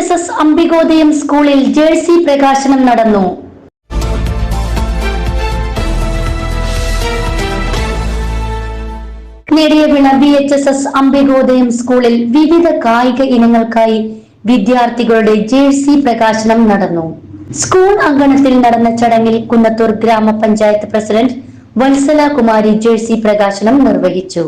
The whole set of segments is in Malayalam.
എച്ച് എസ് അംബികോദയം സ്കൂളിൽ ജേഴ്സി പ്രകാശനം നടന്നു. Nediyavila B H S S Ambikodayam സ്കൂളിൽ വിവിധ കായിക ഇനങ്ങൾക്കായി വിദ്യാർത്ഥികളുടെ ജേഴ്സി പ്രകാശനം നടന്നു. സ്കൂൾ അങ്കണത്തിൽ നടന്ന ചടങ്ങിൽ കുന്നത്തൂർ ഗ്രാമപഞ്ചായത്ത് പ്രസിഡന്റ് വത്സല കുമാരി ജേഴ്സി പ്രകാശനം നിർവഹിച്ചു.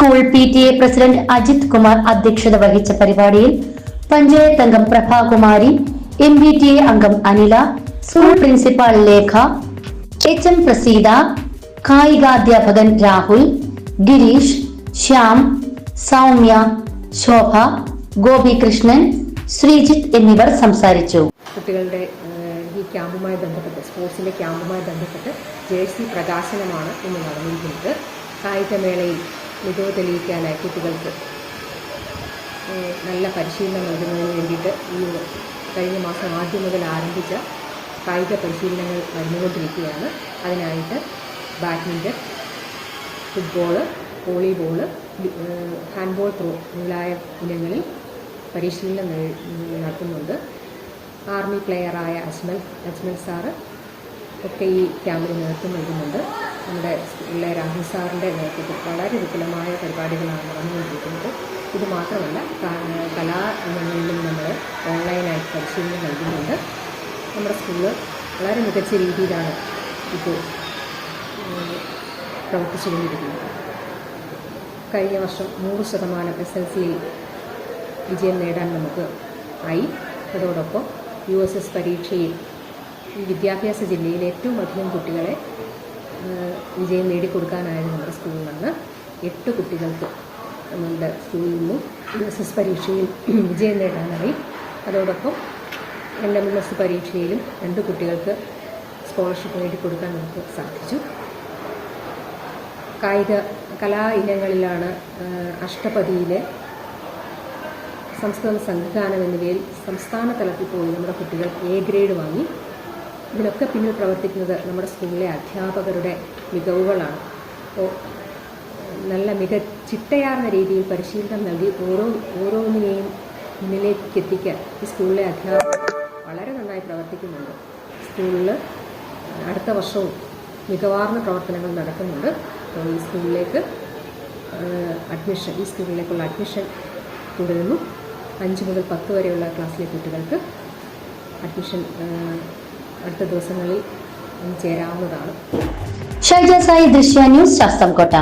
School P T A president Ajith Kumar അധ്യക്ഷത വഹിച്ച പരിപാടിയിൽ പഞ്ചായത്ത് അംഗം Prabhakumari M B T A അംഗം Anila school principal Lekha H M Praseetha കായികാധ്യാപകൻ Rahul Girish Shyam Soumya Shobha Gopikrishnan Sreejith എന്നിവർ സംസാരിച്ചു. കുട്ടികളുടെ ഈ ക്യാമ്പുമായി ബന്ധപ്പെട്ട് സ്പോർട്സിന്റെ ക്യാമ്പുമായി ബന്ധപ്പെട്ട് ജേഴ്സി പ്രകാശനമാണ് ഇന്ന് നടന്നിരിക്കുന്നത്. കായികമേളയിൽ മികവ് തെളിയിക്കാനായി കുട്ടികൾക്ക് നല്ല പരിശീലനം നൽകുന്നതിന് വേണ്ടിയിട്ട് ഈ കഴിഞ്ഞ മാസം ആദ്യം മുതൽ ആരംഭിച്ച കായിക പരിശീലനങ്ങൾ നടന്നുകൊണ്ടിരിക്കുകയാണ്. അതിനായിട്ട് badminton football volleyball handball throw മുതലായ ഇനങ്ങളിൽ പരിശീലനം നടത്തുന്നുണ്ട്. ആർമി പ്ലെയറായ അജ്മൽ അജ്മൽ സാറ് ഒക്കെ ഈ ക്യാമ്പിന് നേതൃത്വം നൽകുന്നുണ്ട്. നമ്മുടെ സ്കൂളിലെ രാഹുൽ സാറിന്റെ നേതൃത്വത്തിൽ വളരെ വിപുലമായ പരിപാടികളാണ് നടന്നുകൊണ്ടിരിക്കുന്നത്. ഇത് മാത്രമല്ല കലാ ഇനങ്ങളിലും നമ്മൾ ഓൺലൈനായിട്ട് പരിശീലനം നൽകുന്നുണ്ട്. നമ്മുടെ സ്കൂൾ വളരെ മികച്ച രീതിയിലാണ് പ്രവർത്തിച്ചു പ്രവർത്തിച്ചുകൊണ്ടിരിക്കുന്നത്. കഴിഞ്ഞ വർഷം നൂറ് ശതമാനം എസ് എൽ സിയിൽ വിജയം നേടാൻ നമുക്ക് ആയി. അതോടൊപ്പം യു എസ് എസ് പരീക്ഷയിൽ ഈ വിദ്യാഭ്യാസ ജില്ലയിലെ ഏറ്റവും അധികം കുട്ടികളെ വിജയം നേടിക്കൊടുക്കാനായിരുന്നു നമ്മുടെ സ്കൂളിൽ നിന്ന്. എട്ട് കുട്ടികൾക്ക് നമ്മുടെ സ്കൂളിൽ നിന്നും എസ് എസ് പരീക്ഷയിൽ വിജയം നേടാനായി. അതോടൊപ്പം എൻ എം എസ് പരീക്ഷയിലും രണ്ട് കുട്ടികൾക്ക് സ്കോളർഷിപ്പ് നേടിക്കൊടുക്കാൻ നമുക്ക് സാധിച്ചു. കായിക കലാ ഇനങ്ങളിലാണ് അഷ്ടപതിയിലെ സംസ്കൃത സംഘഗാനം എന്നിവയിൽ സംസ്ഥാന തലത്തിൽ പോയി നമ്മുടെ കുട്ടികൾ എ ഗ്രേഡ് വാങ്ങി. ഇതിനൊക്കെ പിന്നിൽ പ്രവർത്തിക്കുന്നത് നമ്മുടെ സ്കൂളിലെ അധ്യാപകരുടെ മികവുകളാണ്. അപ്പോൾ നല്ല മിക ചിട്ടയാർന്ന രീതിയിൽ പരിശീലനം നൽകി ഓരോ ഓരോന്നിനെയും മുന്നിലേക്ക് എത്തിക്കാൻ ഈ സ്കൂളിലെ അധ്യാപകർ വളരെ നന്നായി പ്രവർത്തിക്കുന്നുണ്ട്. സ്കൂളിൽ അടുത്ത വർഷവും മികവാർന്ന പ്രവർത്തനങ്ങൾ നടക്കുന്നുണ്ട്. അപ്പോൾ ഈ സ്കൂളിലേക്ക് അഡ്മിഷൻ ഈ സ്കൂളിലേക്കുള്ള അഡ്മിഷൻ തുടരുന്നു. അഞ്ച് മുതൽ പത്ത് വരെയുള്ള ക്ലാസ്സിലെ കുട്ടികൾക്ക് അഡ്മിഷൻ അടുത്ത ദിവസങ്ങളിൽ ചേരാവുന്നതാണ്. ഷൈജ സായി ദൃശ്യ ന്യൂസ് ശാസ്തംകോട്ട.